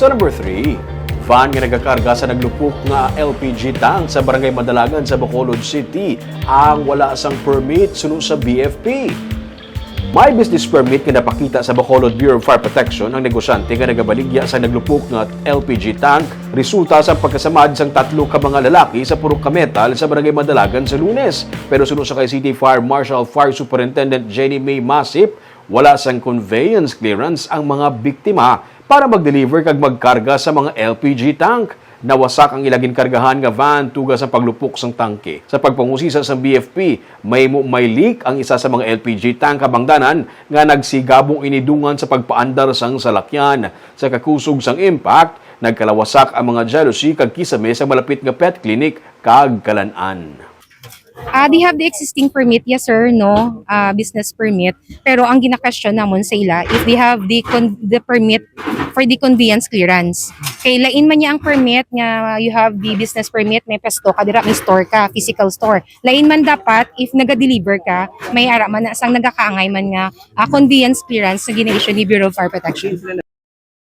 Sa number 3, van nga nagakarga sa naglupok nga LPG tank sa Barangay Madalagan sa Bacolod City ang wala sang permit sunod sa BFP. May business permit nga napakita sa Bacolod Bureau of Fire Protection ang negosyante nga nagabaligya sa naglupok nga LPG tank resulta sa pagkasamad sang tatlo ka mga lalaki sa Purok Kametal sa Barangay Madalagan sa Lunes. Pero sunod sa kay City Fire Marshal Fire Superintendent Jenny May Masip, wala sang conveyance clearance ang mga biktima para mag-deliver kag magkarga sa mga LPG tank. Nawasak ang ilagin kargahan nga van tuga sa paglupok sang tangke. Sa pagpangusisa sa BFP, may may leak ang isa sa mga LPG tank kabangdanan nga nagsigabong inidungan sa pagpaandar sang salakyan. Sa kakusog sang impact, nagkalawasak ang mga jealousy kag kisame sa malapit nga pet clinic kag kalanan. Ah, they have the existing permit, yes sir, no, ah, business permit. Pero ang gina-question namon sa ila, if they have the the permit for the conveyance clearance. Kay lain man niya ang permit nga you have the business permit, may pesto ka, dira may store ka, physical store. Lain man dapat, if naga-deliver ka, may ara man na sang nagakaangay man nga ah, conveyance clearance na gina-issue ni Bureau of Fire Protection.